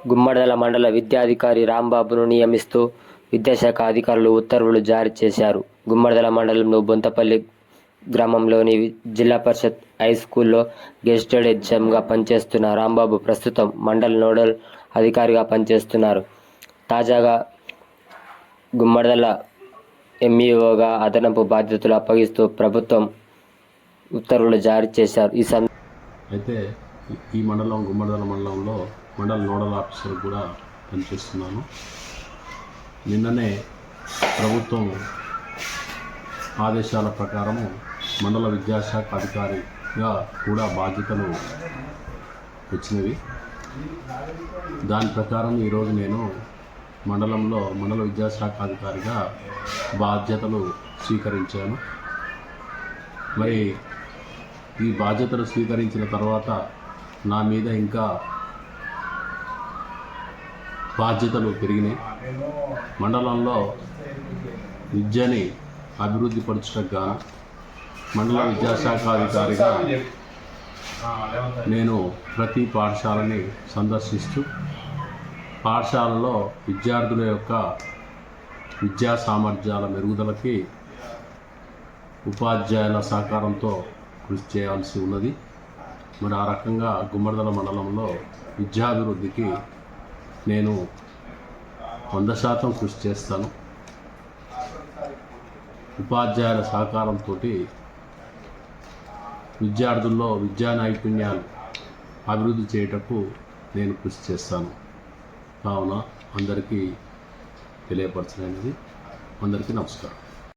గుమ్మడదల మండల విద్యాధికారి రాంబాబును నియమిస్తూ విద్యాశాఖ అధికారులు ఉత్తర్వులు జారీ చేశారు. గుమ్మడదల మండలంలో బొంతపల్లి గ్రామంలోని జిల్లా పరిషత్ హై స్కూల్లో గెస్టెడ్ హెచ్ఎంగా పనిచేస్తున్న రాంబాబు ప్రస్తుతం మండల నోడల్ అధికారిగా పనిచేస్తున్నారు. తాజాగా గుమ్మడదల ఎంఈఓగా అదనపు బాధ్యతలు అప్పగిస్తూ ప్రభుత్వం ఉత్తర్వులు జారీ చేశారు. ఈ సం అయితే ఈ- మండలం గుమ్మడిదల మండలంలో మండల నోడల్ ఆఫీసర్ కూడా పనిచేస్తున్నాను. నిన్ననే ప్రభుత్వం ఆదేశాల ప్రకారము మండల విద్యాశాఖ అధికారిగా కూడా బాధ్యతలు వచ్చినవి. దాని ప్రకారం ఈరోజు నేను మండలంలో మండల విద్యాశాఖ అధికారిగా బాధ్యతలు స్వీకరించాను. మరి ఈ బాధ్యతలు స్వీకరించిన తర్వాత నా మీద ఇంకా బాధ్యతలు పెరిగినాయి. మండలంలో విద్యని అభివృద్ధి పరచడం గాను మండల విద్యాశాఖ అధికారిగా నేను ప్రతి పాఠశాలని సందర్శిస్తూ పాఠశాలలో విద్యార్థుల యొక్క విద్యా సామర్థ్యాల మెరుగుదలకి ఉపాధ్యాయుల సహకారంతో కృషి చేయాల్సి ఉన్నది. మరి ఆ రకంగా గుమ్మడిదల మండలంలో విద్యాభివృద్ధికి నేను వంద శాతం కృషి చేస్తాను. ఉపాధ్యాయుల సహకారంతో విద్యార్థుల్లో విద్యా నైపుణ్యాలు అభివృద్ధి చేయటకు నేను కృషి చేస్తాను. కావున అందరికీ తెలియపరచలేనిది అందరికీ నమస్కారం.